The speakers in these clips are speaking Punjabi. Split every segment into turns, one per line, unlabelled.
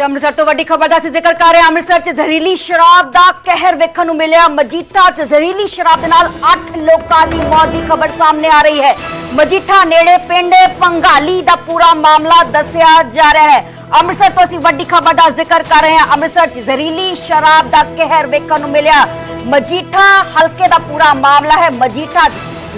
ਤੇ ਅੰਮ੍ਰਿਤਸਰ ਤੋਂ ਵੱਡੀ ਖਬਰ ਦਾ ਅਸੀਂ ਜ਼ਿਕਰ ਕਰ ਰਹੇ ਅੰਮ੍ਰਿਤਸਰ 'ਚ ਜ਼ਹਿਰੀਲੀ ਸ਼ਰਾਬ ਦਾ ਕਹਿਰ ਵੇਖਣ ਨੂੰ ਮਿਲਿਆ, ਮਜੀਠਾ 'ਚ ਜ਼ਹਿਰੀਲੀ ਸ਼ਰਾਬ ਦੇ ਨਾਲ 8 ਲੋਕਾਂ ਦੀ ਮੌਤ ਦੀ ਖਬਰ ਸਾਹਮਣੇ ਆ ਰਹੀ ਹੈ। ਮਜੀਠਾ ਨੇੜੇ ਪਿੰਡ ਪੰਗਾਲੀ ਦਾ ਪੂਰਾ ਮਾਮਲਾ ਦੱਸਿਆ ਜਾ ਰਿਹਾ ਹੈ। ਅੰਮ੍ਰਿਤਸਰ ਤੋਂ ਅਸੀਂ ਵੱਡੀ ਖਬਰ ਦਾ ਜ਼ਿਕਰ ਕਰ ਰਹੇ ਹਾਂ। ਅੰਮ੍ਰਿਤਸਰ 'ਚ ਜ਼ਹਿਰੀਲੀ ਸ਼ਰਾਬ ਦਾ ਕਹਿਰ ਵੇਖਣ ਨੂੰ ਮਿਲਿਆ। ਮਜੀਠਾ ਹਲਕੇ ਦਾ ਪੂਰਾ ਮਾਮਲਾ ਹੈ। ਮਜੀਠਾ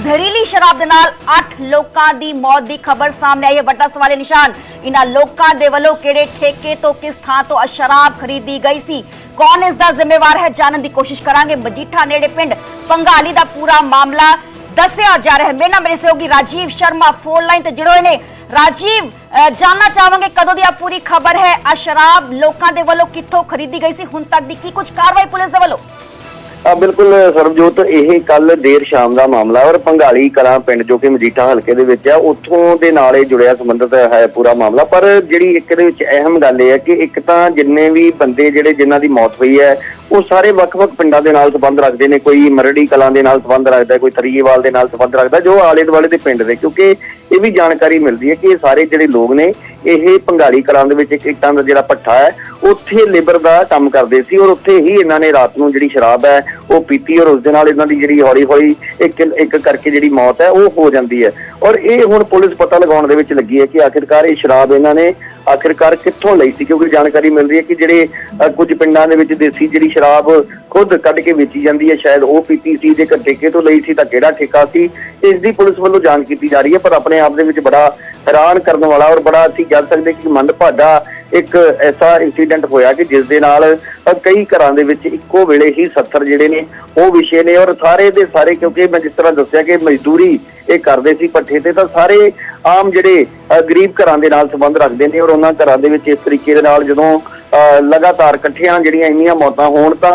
ਜ਼ਹਿਰੀਲੀ ਸ਼ਰਾਬ ਦੇ ਨਾਲ 8 ਲੋਕਾਂ ਦੀ ਮੌਤ ਦੀ ਖਬਰ ਸਾਹਮਣੇ ਆਈ ਹੈ। ਵੱਡਾ ਸਵਾਲ ਨਿਸ਼ਾਨ ਇਹਨਾਂ ਲੋਕਾਂ ਦੇ ਵੱਲੋਂ ਕਿਹੜੇ ਠੇਕੇ ਤੋਂ ਕਿਸ ਥਾਂ ਤੋਂ ਸ਼ਰਾਬ ਖਰੀਦੀ ਗਈ ਸੀ? ਕੌਣ ਇਸ ਦਾ ਜ਼ਿੰਮੇਵਾਰ ਹੈ? ਜਾਣਨ ਦੀ ਕੋਸ਼ਿਸ਼ ਕਰਾਂਗੇ। ਮਜੀਠਾ ਨੇੜੇ ਪਿੰਡ ਪੰਗਾਲੀ ਦਾ ਪੂਰਾ ਮਾਮਲਾ ਦੱਸਿਆ ਜਾ ਰਿਹਾ ਹੈ। ਮੇਰੇ ਨਾਲ ਮੇਰੇ ਸਹਿਯੋਗੀ ਰਾਜੀਵ ਸ਼ਰਮਾ ਫੋਨ ਲਾਈਨ ਤੇ ਜੁੜੇ ਹੋਏ ਨੇ। ਰਾਜੀਵ ਅਹ, ਜਾਣਨਾ ਚਾਹਾਂਗੇ ਕਦੋਂ ਦੀ ਆ ਪੂਰੀ ਖਬਰ ਹੈ? ਆ ਸ਼ਰਾਬ ਲੋਕਾਂ ਦੇ ਵੱਲੋਂ ਕਿੱਥੋਂ ਖਰੀਦੀ ਗਈ ਸੀ? ਹੁਣ ਤੱਕ ਦੀ ਕੀ ਕੁਝ ਕਾਰਵਾਈ ਪੁਲਿਸ ਦੇ ਵੱਲੋਂ?
ਆ ਬਿਲਕੁਲ ਸਰਬਜੋਤ, ਇਹ ਕੱਲ ਦੇਰ ਸ਼ਾਮ ਦਾ ਮਾਮਲਾ ਔਰ ਪੰਗਾਲੀ ਕਲਾਂ ਪਿੰਡ ਜੋ ਕਿ ਮਜੀਠਾ ਹਲਕੇ ਦੇ ਵਿੱਚ ਆ, ਉੱਥੋਂ ਦੇ ਨਾਲ ਇਹ ਜੁੜਿਆ ਸੰਬੰਧਿਤ ਹੈ ਪੂਰਾ ਮਾਮਲਾ। ਪਰ ਜਿਹੜੀ ਇੱਕ ਦੇ ਵਿੱਚ ਅਹਿਮ ਗੱਲ ਇਹ ਹੈ ਕਿ ਇੱਕ ਤਾਂ ਜਿੰਨੇ ਵੀ ਬੰਦੇ ਜਿਹੜੇ ਜਿਨ੍ਹਾਂ ਦੀ ਮੌਤ ਹੋਈ ਹੈ, ਉਹ ਸਾਰੇ ਵੱਖ-ਵੱਖ ਪਿੰਡਾਂ ਦੇ ਨਾਲ ਸੰਬੰਧ ਰੱਖਦੇ ਨੇ। ਕੋਈ ਮਰੜੀ ਕਲਾਂ ਦੇ ਨਾਲ ਸੰਬੰਧ ਰੱਖਦਾ, ਕੋਈ ਤਰੀਏਵਾਲ ਦੇ ਨਾਲ ਸੰਬੰਧ ਰੱਖਦਾ, ਜੋ ਆਲੇ ਦੁਆਲੇ ਦੇ ਪਿੰਡ ਦੇ ਕਿਉਂਕਿ ਇਹ ਵੀ ਜਾਣਕਾਰੀ ਮਿਲਦੀ ਹੈ ਕਿ ਇਹ ਸਾਰੇ ਜਿਹੜੇ ਲੋਕ ਨੇ, ਇਹ ਪੰਗਾਲੀ ਕਲਾਂ ਦੇ ਵਿੱਚ ਇੱਕ ਇੱਟਾਂ ਦਾ ਜਿਹੜਾ ਭੱਠਾ ਹੈ, ਉੱਥੇ ਲੇਬਰ ਦਾ ਕੰਮ ਕਰਦੇ ਸੀ ਔਰ ਉੱਥੇ ਹੀ ਇਹਨਾਂ ਨੇ ਰਾਤ ਨੂੰ ਜਿਹੜੀ ਸ਼ਰਾਬ ਹੈ, ਉਹ ਪੀਤੀ ਔਰ ਉਸ ਦੇ ਨਾਲ ਇਹਨਾਂ ਦੀ ਜਿਹੜੀ ਹੌਲੀ ਹੌਲੀ ਇੱਕ ਇੱਕ ਕਰਕੇ ਜਿਹੜੀ ਮੌਤ ਹੈ, ਉਹ ਹੋ ਜਾਂਦੀ ਹੈ। ਔਰ ਇਹ ਹੁਣ ਪੁਲਿਸ ਪਤਾ ਲਗਾਉਣ ਦੇ ਵਿੱਚ ਲੱਗੀ ਹੈ ਕਿ ਆਖਿਰਕਾਰ ਇਹ ਸ਼ਰਾਬ ਇਹਨਾਂ ਨੇ ਆਖਿਰਕਾਰ ਕਿੱਥੋਂ ਲਈ ਸੀ? ਕਿਉਂਕਿ ਜਾਣਕਾਰੀ ਮਿਲ ਰਹੀ ਹੈ ਕਿ ਜਿਹੜੇ ਅ, ਕੁਝ ਪਿੰਡਾਂ ਦੇ ਵਿੱਚ ਦੇਸੀ ਜਿਹੜੀ ਸ਼ਰਾਬ ਖੁਦ ਕੱਢ ਕੇ ਵੇਚੀ ਜਾਂਦੀ ਹੈ ਸ਼ਾਇਦ ਉਹ ਪੀਤੀ ਸੀ ਜੇਕਰ ਠੇਕੇ ਤੋਂ ਲਈ ਸੀ ਤਾਂ ਕਿਹੜਾ ਠੇਕਾ ਸੀ? ਇਸ ਦੀ ਪੁਲਿਸ ਵੱਲੋਂ ਜਾਂਚ ਕੀਤੀ ਜਾ ਰਹੀ ਹੈ ਪਰ ਆਪਣੇ ਆਪ ਦੇ ਵਿੱਚ ਬੜਾ ਹੈਰਾਨ ਕਰਨ ਵਾਲਾ ਔਰ ਬੜਾ ਅਸੀਂ ਕਹਿ ਸਕਦੇ ਕਿ ਮੰਦਭਾਗਾ ਇੱਕ ਐਸਾ ਇਨਸੀਡੈਂਟ ਹੋਇਆ ਕਿ ਜਿਸ ਦੇ ਨਾਲ ਕਈ ਘਰਾਂ ਦੇ ਵਿੱਚ ਇੱਕੋ ਵੇਲੇ ਹੀ 70 ਜਿਹੜੇ ਨੇ ਉਹ ਵਿਸ਼ੇ ਨੇ ਔਰ ਸਾਰੇ ਦੇ ਸਾਰੇ ਕਿਉਂਕਿ ਮੈਂ ਜਿਸ ਤਰ੍ਹਾਂ ਦੱਸਿਆ ਕਿ ਮਜ਼ਦੂਰੀ ਇਹ ਕਰਦੇ ਸੀ ਪੱਠੇ ਤੇ ਤਾਂ ਸਾਰੇ ਆਮ ਜਿਹੜੇ ਅ, ਗਰੀਬ ਘਰਾਂ ਦੇ ਨਾਲ ਸੰਬੰਧ ਰੱਖਦੇ ਨੇ ਔਰ ਉਹਨਾਂ ਘਰਾਂ ਦੇ ਵਿੱਚ ਇਸ ਤਰੀਕੇ ਦੇ ਨਾਲ ਜਦੋਂ ਲਗਾਤਾਰ ਇਕੱਠੀਆਂ ਜਿਹੜੀਆਂ ਇੰਨੀਆਂ ਮੌਤਾਂ ਹੋਣ ਤਾਂ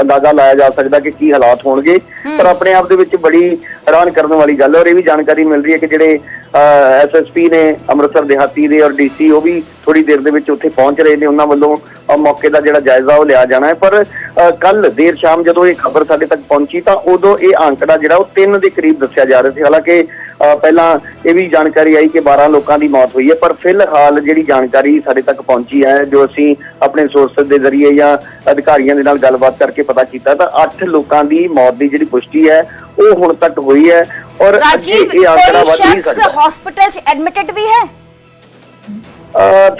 ਅੰਦਾਜ਼ਾ ਲਾਇਆ ਜਾ ਸਕਦਾ ਕਿ ਕੀ ਹਾਲਾਤ ਹੋਣਗੇ। ਪਰ ਆਪਣੇ ਆਪ ਦੇ ਵਿੱਚ ਬੜੀ ਹੈਰਾਨ ਕਰਨ ਵਾਲੀ ਗੱਲ ਔਰ ਇਹ ਵੀ ਜਾਣਕਾਰੀ ਮਿਲ ਰਹੀ ਹੈ ਕਿ ਜਿਹੜੇ ਐਸਐਸਪੀ ਨੇ ਅੰਮ੍ਰਿਤਸਰ ਦਿਹਾਤੀ ਦੇ ਔਰ ਡੀਸੀ ਉਹ ਵੀ ਥੋੜੀ ਦੇਰ ਦੇ ਵਿੱਚ ਉੱਥੇ ਪਹੁੰਚ ਰਹੇ ਨੇ। ਉਹਨਾਂ ਵੱਲੋਂ ਮੌਕੇ ਦਾ ਜਿਹੜਾ ਜਾਇਜ਼ਾ ਉਹ ਲਿਆ ਜਾਣਾ ਹੈ। ਪਰ ਕੱਲ ਦੇਰ ਸ਼ਾਮ ਜਦੋਂ ਇਹ ਖਬਰ ਸਾਡੇ ਤੱਕ ਪਹੁੰਚੀ ਤਾਂ ਉਦੋਂ ਇਹ ਆંકੜਾ ਜਿਹੜਾ ਉਹ 3 ਦੇ ਕਰੀਬ ਦੱਸਿਆ ਜਾ ਰਿਹਾ ਸੀ। ਹਾਲਾਂਕਿ ਪਹਿਲਾਂ ਇਹ ਵੀ ਜਾਣਕਾਰੀ ਆਈ ਕਿ 12 ਲੋਕਾਂ ਦੀ ਮੌਤ ਹੋਈ ਹੈ ਪਰ ਫਿਲਹਾਲ ਜਿਹੜੀ ਜਾਣਕਾਰੀ ਸਾਡੇ ਤੱਕ ਪਹੁੰਚੀ ਹੈ ਜੋ ਅਸੀਂ ਆਪਣੇ ਸੋਰਸ ਦੇ ਜ਼ਰੀਏ ਜਾਂ ਅਧਿਕਾਰੀਆਂ ਦੇ ਨਾਲ ਗੱਲਬਾਤ ਕਰਕੇ ਪਤਾ ਕੀਤਾ ਤਾਂ 8 ਲੋਕਾਂ ਦੀ ਮੌਤ ਦੀ ਜਿਹੜੀ ਪੁਸ਼ਟੀ ਹੈ ਉਹ ਹੁਣ ਤੱਕ ਹੋਈ ਹੈ ਔਰ ਇਹ
ਕੋਈ
ਵੱਧ ਸਕਦਾ ਹੈ।
ਹਸਪੀਟਲ 'ਚ ਐਡਮਿਟਡ ਵੀ ਹੈ?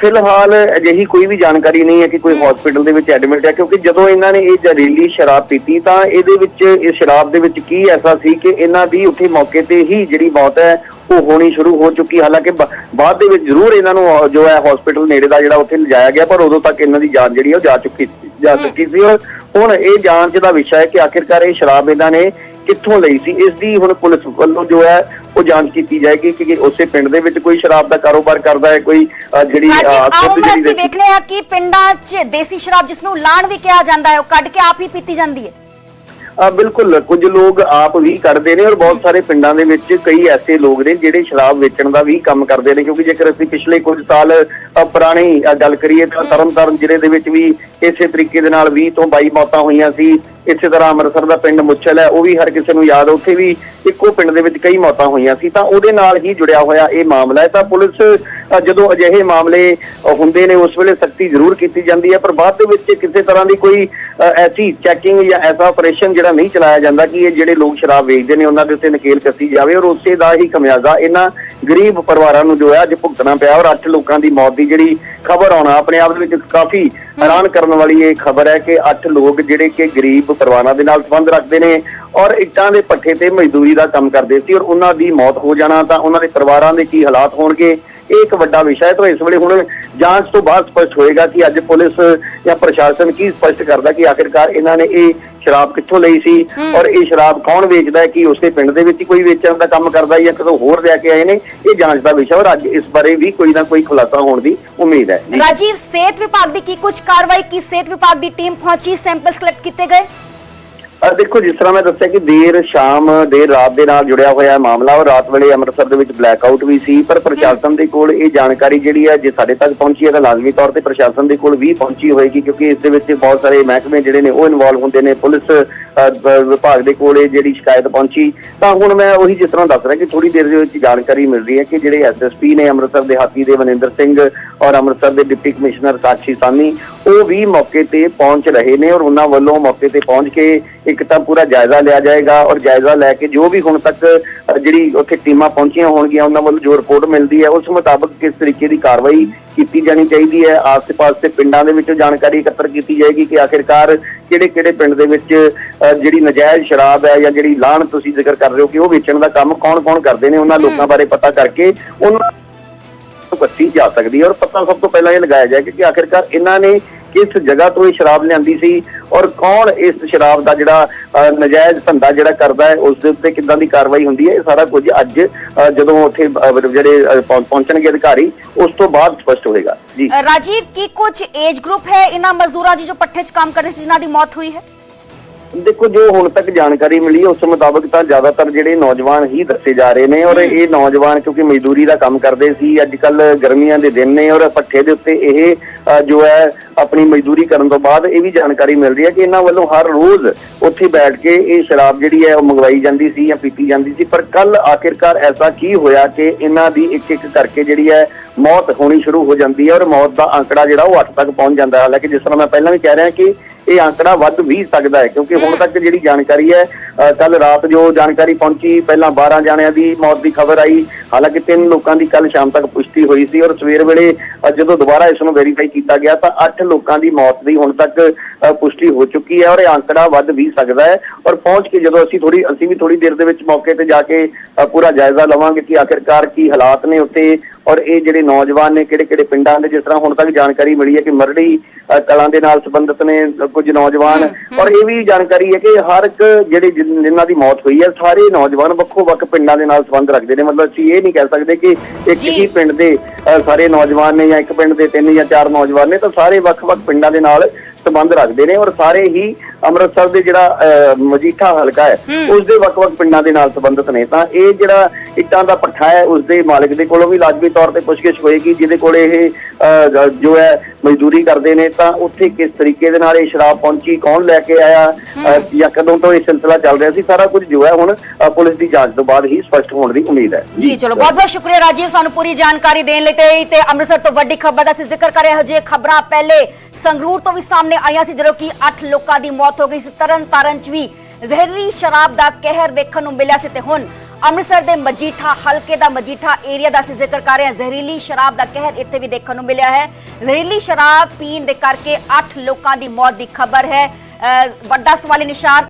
ਫਿਲਹਾਲ ਅਜਿਹੀ ਕੋਈ ਵੀ ਜਾਣਕਾਰੀ ਨਹੀਂ ਹੈ ਕਿ ਕੋਈ ਹਸਪੀਟਲ ਦੇ ਵਿੱਚ ਐਡਮਿਟ ਹੈ ਕਿਉਂਕਿ ਜਦੋਂ ਇਹਨਾਂ ਨੇ ਇਹ ਜ਼ਹਿਰੀਲੀ ਸ਼ਰਾਬ ਪੀਤੀ ਤਾਂ ਇਹਦੇ ਵਿੱਚ ਇਸ ਸ਼ਰਾਬ ਦੇ ਵਿੱਚ ਕੀ ਐਸਾ ਸੀ ਕਿ ਇਹਨਾਂ ਦੀ ਉੱਥੇ ਮੌਕੇ ਤੇ ਹੀ ਜਿਹੜੀ ਮੌਤ ਹੈ ਉਹ ਹੋਣੀ ਸ਼ੁਰੂ ਹੋ ਚੁੱਕੀ ਹਾਲਾਂਕਿ ਬਾਅਦ ਦੇ ਵਿੱਚ ਜ਼ਰੂਰ ਇਹਨਾਂ ਨੂੰ ਜੋ ਹੈ ਹਸਪੀਟਲ ਨੇੜੇ ਦਾ ਜਿਹੜਾ ਉੱਥੇ ਲਿਜਾਇਆ ਗਿਆ ਪਰ ਉਦੋਂ ਤੱਕ ਇਹਨਾਂ ਦੀ ਜਾਨ ਜਿਹੜੀ ਹੈ ਉਹ ਜਾ ਚੁੱਕੀ ਸੀ ਜਾ ਚੁੱਕੀ ਸੀ। ਹੁਣ ਇਹ ਜਾਂਚ ਦਾ ਵਿਸ਼ਾ ਹੈ ਕਿ ਆਖਿਰਕਾਰ ਇਹ ਸ਼ਰਾਬ ਇਹਨਾਂ ਨੇ ਕਿੱਥੋਂ ਲਈ ਸੀ? ਇਸ ਦੀ ਹੁਣ ਪੁਲਿਸ ਵੱਲੋਂ ਜੋ ਹੈ ਉਹ ਜਾਂਚ ਕੀਤੀ ਜਾਏਗੀ ਕਿ ਉਸੇ ਪਿੰਡ ਦੇ ਵਿੱਚ ਕੋਈ ਸ਼ਰਾਬ ਦਾ ਕਾਰੋਬਾਰ ਕਰਦਾ ਹੈ ਕੋਈ ਜਿਹੜੀ ਖੁਦ ਜਿਹੜੀ
ਅਸੀਂ ਵੇਖਨੇ ਆ ਕਿ ਪਿੰਡਾਂ 'ਚ ਦੇਸੀ ਸ਼ਰਾਬ ਜਿਸ ਨੂੰ ਲਾਣ ਵੀ ਕਿਹਾ ਜਾਂਦਾ ਹੈ ਉਹ ਕੱਢ ਕੇ ਆਪ ਹੀ ਪੀਤੀ ਜਾਂਦੀ ਹੈ।
ਬਿਲਕੁਲ ਕੁਝ ਲੋਕ ਆਪ ਵੀ ਕਰਦੇ ਨੇ ਔਰ ਬਹੁਤ ਸਾਰੇ ਪਿੰਡਾਂ ਦੇ ਵਿੱਚ ਕਈ ਐਸੇ ਲੋਕ ਨੇ ਜਿਹੜੇ ਸ਼ਰਾਬ ਵੇਚਣ ਦਾ ਵੀ ਕੰਮ ਕਰਦੇ ਨੇ ਕਿਉਂਕਿ ਜੇਕਰ ਅਸੀਂ ਪਿਛਲੇ ਕੁਝ ਸਾਲ ਪੁਰਾਣੀ ਗੱਲ ਕਰੀਏ ਤਾਂ ਤਰਨਤਾਰਨ ਜ਼ਿਲ੍ਹੇ ਦੇ ਵਿੱਚ ਵੀ ਇਸੇ ਤਰੀਕੇ ਦੇ ਨਾਲ 20 ਤੋਂ 22 ਮੌਤਾਂ ਹੋਈਆਂ ਸੀ। ਇਸੇ ਤਰ੍ਹਾਂ ਅੰਮ੍ਰਿਤਸਰ ਦਾ ਪਿੰਡ ਮੁੱਛਲ ਹੈ ਉਹ ਵੀ ਹਰ ਕਿਸੇ ਨੂੰ ਯਾਦ ਉੱਥੇ ਵੀ ਇੱਕੋ ਪਿੰਡ ਦੇ ਵਿੱਚ ਕਈ ਮੌਤਾਂ ਹੋਈਆਂ ਸੀ, ਤਾਂ ਉਹਦੇ ਨਾਲ ਹੀ ਜੁੜਿਆ ਹੋਇਆ ਇਹ ਮਾਮਲਾ ਹੈ। ਤਾਂ ਪੁਲਿਸ ਜਦੋਂ ਅਜਿਹੇ ਮਾਮਲੇ ਹੁੰਦੇ ਨੇ, ਉਸ ਵੇਲੇ ਸਖਤੀ ਜ਼ਰੂਰ ਕੀਤੀ ਜਾਂਦੀ ਹੈ, ਪਰ ਬਾਅਦ ਦੇ ਵਿੱਚ ਕਿਸੇ ਤਰ੍ਹਾਂ ਦੀ ਕੋਈ ਐਸੀ ਚੈਕਿੰਗ ਜਾਂ ਐਸਾ ਆਪਰੇਸ਼ਨ ਜਿਹੜਾ ਨਹੀਂ ਚਲਾਇਆ ਜਾਂਦਾ ਕਿ ਇਹ ਜਿਹੜੇ ਲੋਕ ਸ਼ਰਾਬ ਵੇਚਦੇ ਨੇ, ਉਹਨਾਂ ਦੇ ਉੱਤੇ ਨਕੇਲ ਕੱਸੀ ਜਾਵੇ ਔਰ ਉਸੇ ਦਾ ਹੀ ਖਮਿਆਜ਼ਾ ਇਹਨਾਂ ਗਰੀਬ ਪਰਿਵਾਰਾਂ ਨੂੰ ਜੋ ਹੈ ਅੱਜ ਭੁਗਤਣਾ ਪਿਆ ਔਰ 8 ਲੋਕਾਂ ਦੀ ਮੌਤ ਦੀ ਜਿਹੜੀ ਖਬਰ ਆਉਣਾ ਆਪਣੇ ਆਪ ਦੇ ਵਿੱਚ ਕਾਫੀ ਹੈਰਾਨ ਕਰਨ ਵਾਲੀ ਇਹ ਖਬਰ ਹੈ ਕਿ 8 ਲੋਕ ਜਿਹੜੇ ਕਿ ਗਰੀਬ ਪਰਿਵਾਰਾਂ ਦੇ ਨਾਲ ਸੰਬੰਧ ਰੱਖਦੇ ਨੇ ਔਰ ਇੱਟਾਂ ਦੇ ਪੱਠੇ ਤੇ ਮਜ਼ਦੂਰੀ ਦਾ ਕੰਮ ਕਰਦੇ ਸੀ ਔਰ ਉਹਨਾਂ ਦੀ ਮੌਤ ਹੋ ਜਾਣਾ ਤਾਂ ਉਹਨਾਂ ਦੇ ਪਰਿਵਾਰਾਂ ਦੇ ਕੀ ਹਾਲਾਤ ਹੋਣਗੇ ਇਹ ਇੱਕ ਵੱਡਾ ਵਿਸ਼ਾ ਹੈ। ਤਾਂ ਇਸ ਵੇਲੇ ਹੁਣ ਜਾਂਚ ਤੋਂ ਬਾਅਦ ਸਪਸ਼ਟ ਹੋਏਗਾ ਕਿ ਅੱਜ ਪੁਲਿਸ ਜਾਂ ਪ੍ਰਸ਼ਾਸਨ ਕੀ ਸਪਸ਼ਟ ਕਰਦਾ ਕਿ ਆਖਿਰਕਾਰ ਇਹਨਾਂ ਨੇ ਇਹ ਸ਼ਰਾਬ ਕਿੱਥੋਂ ਲਈ ਸੀ ਔਰ ਇਹ ਸ਼ਰਾਬ ਕੌਣ ਵੇਚਦਾ ਹੈ ਕਿ ਉਸੇ ਪਿੰਡ ਦੇ ਵਿੱਚ ਕੋਈ ਵੇਚਣ ਦਾ ਕੰਮ ਕਰਦਾ ਹੈ ਜਾਂ ਕਿਤੋਂ ਹੋਰ ਲੈ ਕੇ ਆਏ ਨੇ ਇਹ ਜਾਂਚ ਦਾ ਵਿਸ਼ਾ ਔਰ ਅੱਜ ਇਸ ਬਾਰੇ ਵੀ ਕੋਈ ਨਾ ਕੋਈ ਖੁਲਾਸਾ ਹੋਣ ਦੀ ਉਮੀਦ ਹੈ।
ਰਾਜੀਵ ਸਿਹਤ ਵਿਭਾਗ ਦੀ ਕੀ ਕੁਝ ਕਾਰਵਾਈ ਕੀ ਸਿਹਤ ਵਿਭਾਗ ਦੀ ਟੀਮ ਪਹੁੰਚੀ ਸੈਂਪਲਸ ਕਲੈਕਟ ਕੀਤੇ ਗਏ?
ਦੇਖੋ ਜਿਸ ਤਰ੍ਹਾਂ ਮੈਂ ਦੱਸਿਆ ਕਿ ਦੇਰ ਸ਼ਾਮ ਦੇਰ ਰਾਤ ਦੇ ਨਾਲ ਜੁੜਿਆ ਹੋਇਆ ਮਾਮਲਾ ਔਰ ਰਾਤ ਵੇਲੇ ਅੰਮ੍ਰਿਤਸਰ ਦੇ ਵਿੱਚ ਬਲੈਕਆਊਟ ਵੀ ਸੀ ਪਰ ਪ੍ਰਸ਼ਾਸਨ ਦੇ ਕੋਲ ਇਹ ਜਾਣਕਾਰੀ ਜਿਹੜੀ ਹੈ ਜੇ ਸਾਡੇ ਤੱਕ ਪਹੁੰਚੀ ਹੈ ਤਾਂ ਲਾਜ਼ਮੀ ਤੌਰ ਤੇ ਪ੍ਰਸ਼ਾਸਨ ਦੇ ਕੋਲ ਵੀ ਪਹੁੰਚੀ ਹੋਏਗੀ ਕਿਉਂਕਿ ਇਸ ਦੇ ਵਿੱਚ ਬਹੁਤ ਸਾਰੇ ਮਹਿਕਮੇ ਜਿਹੜੇ ਨੇ ਉਹ ਇਨਵੋਲਵ ਹੁੰਦੇ ਨੇ ਪੁਲਿਸ ਵਿਭਾਗ ਦੇ ਕੋਲ ਇਹ ਜਿਹੜੀ ਸ਼ਿਕਾਇਤ ਪਹੁੰਚੀ। ਤਾਂ ਹੁਣ ਮੈਂ ਉਹੀ ਜਿਸ ਤਰ੍ਹਾਂ ਦੱਸ ਰਿਹਾ ਕਿ ਥੋੜੀ ਦੇਰ ਦੇ ਵਿੱਚ ਜਾਣਕਾਰੀ ਮਿਲ ਰਹੀ ਹੈ ਕਿ ਜਿਹੜੇ ਐਸਐਸਪੀ ਨੇ ਅੰਮ੍ਰਿਤਸਰ ਦੇ ਹਾਤੀ ਦੇ ਮਨਿੰਦਰ ਸਿੰਘ ਔਰ ਅੰਮ੍ਰਿਤਸਰ ਦੇ ਡਿਪਟੀ ਕਮਿਸ਼ਨਰ ਸਾਕਸ਼ੀ ਸਾਨੀ ਉਹ ਵੀ ਮੌਕੇ ਤੇ ਪਹੁੰਚ ਰਹੇ ਨੇ ਔਰ ਉਹਨਾਂ ਵੱਲੋਂ ਮੌਕੇ ਤੇ ਪਹੁੰਚ ਕੇ ਇੱਕ ਤਾਂ ਪੂਰਾ ਜਾਇਜ਼ਾ ਲਿਆ ਜਾਏਗਾ ਔਰ ਜਾਇਜ਼ਾ ਲੈ ਕੇ ਜੋ ਵੀ ਹੁਣ ਤੱਕ ਜਿਹੜੀ ਉੱਥੇ ਟੀਮਾਂ ਪਹੁੰਚੀਆਂ ਹੋਣਗੀਆਂ ਉਹਨਾਂ ਵੱਲੋਂ ਜੋ ਰਿਪੋਰਟ ਮਿਲਦੀ ਹੈ ਉਸ ਮੁਤਾਬਕ ਕਿਸ ਤਰੀਕੇ ਦੀ ਕਾਰਵਾਈ ਕੀਤੀ ਜਾਣੀ ਚਾਹੀਦੀ ਹੈ ਆਸ-ਪਾਸ ਦੇ ਪਿੰਡਾਂ ਦੇ ਵਿੱਚੋਂ ਜਾਣਕਾਰੀ ਇਕੱਤਰ ਕੀਤੀ ਜਾਏਗੀ ਕਿ ਆਖਿਰਕਾਰ ਕਿਹੜੇ-ਕਿਹੜੇ ਪਿੰਡ ਦੇ ਵਿੱਚ ਜਿਹੜੀ ਨਜਾਇਜ਼ ਸ਼ਰਾਬ ਹੈ ਜਾਂ ਜਿਹੜੀ ਲਾਹਣ ਤੁਸੀਂ ਜ਼ਿਕਰ ਕਰ ਰਹੇ ਹੋ ਕਿ ਉਹ ਵੇਚਣ ਦਾ ਕੰਮ ਕੌਣ-ਕੌਣ ਕਰਦੇ ਨੇ ਉਹਨਾਂ ਲੋਕਾਂ ਬਾਰੇ ਪਤਾ ਕਰਕੇ ਉਹਨਾਂ ਨੂੰ ਕੱਟੀ ਜਾ ਸਕਦੀ ਹੈ ਔਰ ਪਤਾ ਸਭ ਤੋਂ ਪਹਿਲਾਂ ਇਹ ਲਗਾਇਆ ਜਾਏ ਕਿ ਆਖਿਰਕਾਰ ਇਹਨਾਂ ਨੇ ਕਿਸ ਜਗ੍ਹਾ ਤੋਂ ਇਹ ਸ਼ਰਾਬ ਲਿਆਂਦੀ ਸੀ ਔਰ ਕੌਣ ਇਸ ਸ਼ਰਾਬ ਦਾ ਜਿਹੜਾ ਨਜਾਇਜ਼ ਧੰਦਾ ਜਿਹੜਾ ਕਰਦਾ ਹੈ, ਉਸ ਦੇ ਉੱਤੇ ਕਿੱਦਾਂ ਦੀ ਕਾਰਵਾਈ ਹੁੰਦੀ ਹੈ, ਇਹ ਸਾਰਾ ਕੁਝ ਅੱਜ ਜਦੋਂ ਉੱਥੇ ਜਿਹੜੇ ਪਹੁੰਚਣਗੇ ਅਧਿਕਾਰੀ, ਉਸ ਤੋਂ ਬਾਅਦ ਸਪਸ਼ਟ ਹੋਏਗਾ। ਜੀ।
ਰਾਜੀਵ, ਕੀ ਕੁਝ ਏਜ ਗਰੁੱਪ ਹੈ ਇਹਨਾਂ ਮਜ਼ਦੂਰਾਂ ਦੀ ਜੋ ਪੱਠੇ 'ਚ ਕੰਮ ਕਰਦੇ ਸੀ, ਜਿਨ੍ਹਾਂ ਦੀ ਮੌਤ ਹੋਈ ਹੈ?
ਦੇਖੋ ਜੋ ਹੁਣ ਤੱਕ ਜਾਣਕਾਰੀ ਮਿਲੀ ਉਸ ਮੁਤਾਬਕ ਤਾਂ ਜ਼ਿਆਦਾਤਰ ਜਿਹੜੇ ਨੌਜਵਾਨ ਹੀ ਦੱਸੇ ਜਾ ਰਹੇ ਨੇ ਔਰ ਇਹ ਨੌਜਵਾਨ ਕਿਉਂਕਿ ਮਜ਼ਦੂਰੀ ਦਾ ਕੰਮ ਕਰਦੇ ਸੀ ਅੱਜ ਕੱਲ ਗਰਮੀਆਂ ਦੇ ਦਿਨ ਨੇ ਔਰ ਪੱਠੇ ਦੇ ਉੱਤੇ ਇਹ ਜੋ ਹੈ ਆਪਣੀ ਮਜ਼ਦੂਰੀ ਕਰਨ ਤੋਂ ਬਾਅਦ ਇਹ ਵੀ ਜਾਣਕਾਰੀ ਮਿਲ ਰਹੀ ਹੈ ਕਿ ਇਹਨਾਂ ਵੱਲੋਂ ਹਰ ਰੋਜ਼ ਉੱਥੇ ਬੈਠ ਕੇ ਇਹ ਸ਼ਰਾਬ ਜਿਹੜੀ ਹੈ ਉਹ ਮੰਗਵਾਈ ਜਾਂਦੀ ਸੀ ਜਾਂ ਪੀਤੀ ਜਾਂਦੀ ਸੀ। ਪਰ ਕੱਲ ਆਖਿਰਕਾਰ ਐਸਾ ਕੀ ਹੋਇਆ ਕਿ ਇਹਨਾਂ ਦੀ ਇੱਕ ਇੱਕ ਕਰਕੇ ਜਿਹੜੀ ਹੈ ਮੌਤ ਹੋਣੀ ਸ਼ੁਰੂ ਹੋ ਜਾਂਦੀ ਹੈ ਔਰ ਮੌਤ ਦਾ ਅੰਕੜਾ ਜਿਹੜਾ ਉਹ 8 ਤੱਕ ਪਹੁੰਚ ਜਾਂਦਾ ਹੈ। ਹਾਲਾਂਕਿ ਜਿਸ ਤਰ੍ਹਾਂ ਮੈਂ ਪਹਿਲਾਂ ਵੀ ਕਹਿ ਰਿਹਾ ਕਿ ਇਹ ਅੰਕੜਾ ਵੱਧ ਵੀ ਸਕਦਾ ਹੈ ਕਿਉਂਕਿ ਹੁਣ ਤੱਕ ਜਿਹੜੀ ਜਾਣਕਾਰੀ ਹੈ ਕੱਲ ਰਾਤ ਜੋ ਜਾਣਕਾਰੀ ਪਹੁੰਚੀ ਪਹਿਲਾਂ 12 ਜਾਣਿਆਂ ਦੀ ਮੌਤ ਦੀ ਖਬਰ ਆਈ ਹਾਲਾਂਕਿ ਤਿੰਨ ਲੋਕਾਂ ਦੀ ਕੱਲ ਸ਼ਾਮ ਤੱਕ ਪੁਸ਼ਟੀ ਹੋਈ ਸੀ ਔਰ ਸਵੇਰ ਵੇਲੇ ਜਦੋਂ ਦੁਬਾਰਾ ਇਸ ਨੂੰ ਵੈਰੀਫਾਈ ਕੀਤਾ ਗਿਆ ਤਾਂ 8 ਲੋਕਾਂ ਦੀ ਮੌਤ ਦੀ ਹੁਣ ਤੱਕ ਪੁਸ਼ਟੀ ਹੋ ਚੁੱਕੀ ਹੈ ਔਰ ਇਹ ਅੰਕੜਾ ਵੱਧ ਵੀ ਸਕਦਾ ਹੈ ਔਰ ਪਹੁੰਚ ਕੇ ਜਦੋਂ ਅਸੀਂ ਥੋੜੀ ਅਸੀਂ ਵੀ ਥੋੜੀ ਦੇਰ ਦੇ ਵਿੱਚ ਮੌਕੇ ਤੇ ਜਾ ਕੇ ਪੂਰਾ ਜਾਇਜ਼ਾ ਲਵਾਂਗੇ ਕਿ ਆਖਿਰਕਾਰ ਕੀ ਹਾਲਾਤ ਨੇ ਉੱਥੇ ਔਰ ਇਹ ਜਿਹੜੇ ਨੌਜਵਾਨ ਨੇ ਕਿਹੜੇ ਕਿਹੜੇ ਪਿੰਡਾਂ ਦੇ ਜਿਸ ਤਰ੍ਹਾਂ ਹੁਣ ਤੱਕ ਜਾਣਕਾਰੀ ਮਿਲੀ ਹੈ ਕਿ ਮਰੜੀ ਕਲਾਂ ਦੇ ਨਾਲ ਸੰਬੰਧਿਤ ਨੇ ਕੁਝ ਨੌਜਵਾਨ ਔਰ ਇਹ ਵੀ ਜਾਣਕਾਰੀ ਹੈ ਕਿ ਹਰ ਇੱਕ ਜਿਹੜੇ ਜਿਨ- ਜਿਨ੍ਹਾਂ ਦੀ ਮੌਤ ਹੋਈ ਹੈ ਸਾਰੇ ਨੌਜਵਾਨ ਵੱਖੋ ਵੱਖ ਪਿੰਡਾਂ ਦੇ ਨਾਲ ਸੰਬੰਧ ਰੱਖਦੇ ਨੇ। ਮਤਲਬ ਅਸੀਂ ਇਹ ਨਹੀਂ ਕਹਿ ਸਕਦੇ ਕਿ ਇੱਕ। ਹੀ ਪਿੰਡ ਦੇ ਸਾਰੇ ਨੌਜਵਾਨ ਨੇ ਜਾਂ ਇੱਕ ਪਿੰਡ ਦੇ ਤਿੰਨ ਜਾਂ ਚਾਰ ਨੌਜਵਾਨ ਨੇ ਤਾਂ ਸਾਰੇ ਵੱਖ-ਵੱਖ ਪਿੰਡਾਂ ਦੇ ਨਾਲ ਸੰਬੰਧ ਰੱਖਦੇ ਨੇ ਔਰ ਸਾਰੇ ਹੀ ਅੰਮ੍ਰਿਤਸਰ ਦੇ ਜਿਹੜਾ ਮਜੀਠਾ ਹਲਕਾ ਹੈ ਉਸ ਦੇ ਵੱਖ-ਵੱਖ ਪਿੰਡਾਂ ਦੇ ਨਾਲ ਸੰਬੰਧਿਤ ਨੇ ਤਾਂ ਇਹ ਜਿਹੜਾ ਇੱਟਾਂ ਦਾ ਪੱਠਾ ਹੈ ਉਸ ਦੇ ਮਾਲਕ ਦੇ ਕੋਲੋਂ ਵੀ ਲਾਜ਼ਮੀ ਤੌਰ ਤੇ ਪੁੱਛਗਿੱਛ ਹੋਏਗੀ ਜਿਹਦੇ ਕੋਲ ਇਹ ਜ- ਹੈ ਮਜ਼ਦੂਰੀ ਕਰਦੇ ਨੇ ਤਾਂ ਉੱਥੇ ਕਿਸ ਤਰੀਕੇ ਦੇ ਨਾਲ ਇਹ ਸ਼ਰਾਬ ਪਹੁੰਚੀ ਕੌਣ ਲੈ ਕੇ ਆਇਆ? ਜਾਂ ਕਦੋਂ ਤੋਂ ਇਹ ਸਿਲਸਿਲਾ ਚੱਲ ਰਿਹਾ ਸੀ? ਸਾਰਾ ਕੁਝ ਜੋ ਹੈ ਹੁਣ ਪੁਲਿਸ ਦੀ ਜਾਂਚ ਤੋਂ ਬਾਅਦ ਹੀ ਸਪਸ਼ਟ ਹੋਣ ਦੀ ਉਮੀਦ ਹੈ।
ਜੀ ਚਲੋ ਬਹੁਤ ਬਹੁਤ ਸ਼ੁਕਰੀਆ ਰਾਜੀਵ ਸਾਨੂੰ ਪੂਰੀ ਜਾਣਕਾਰੀ ਦੇਣ ਲਈ ਤੇ ਤੇ ਅੰਮ੍ਰਿਤਸਰ ਤੋਂ ਵੱਡੀ ਖਬਰ ਦਾ ਅਸੀਂ ਜ਼ਿਕਰ ਕਰਿਆ। ਹਜੇ ਖਬਰਾਂ ਪਹਿਲੇ ਸੰਗਰੂਰ ਤੋਂ ਵੀ ਸਾਹਮਣੇ ਆਈਆਂ ਸੀ ਜਦੋਂ ਕਿ 8 ਲੋਕਾਂ ਦੀ ਮੌਤ ਹੋ ਗਈ ਸੀ। ਤਰਨ ਤਾਰਨ ਚ ਵੀ ਜ਼ਹਿਰੀਲੀ ਸ਼ਰਾਬ ਦਾ ਕਹਿਰ ਵੇਖਣ ਨੂੰ ਮਿਲਿਆ ਸੀ ਤੇ ਹੁਣ ਅੰਮ੍ਰਿਤਸਰ ਦੇ ਮਜੀਠਾ, ਹਲਕੇ ਦਾ ਮਜੀਠਾ ਏਰੀਆ ਦਾ ਅਸੀਂ ਜ਼ਿਕਰ ਕਰ ਰਹੇ ਹਾਂ। ਜ਼ਹਿਰੀਲੀ ਸ਼ਰਾਬ ਦਾ ਕਹਿਰ ਇੱਥੇ ਵੀ ਦੇਖਣ ਨੂੰ ਮਿਲਿਆ ਹੈ। ਜ਼ਹਿਰੀਲੀ ਸ਼ਰਾਬ ਪੀਣ ਦੇ ਕਰਕੇ 8 ਲੋਕਾਂ ਦੀ ਮੌਤ ਦੀ ਖਬਰ ਹੈ। ਅਹ ਵੱਡਾ ਸਵਾਲੀ ਨਿਸ਼ਾਨ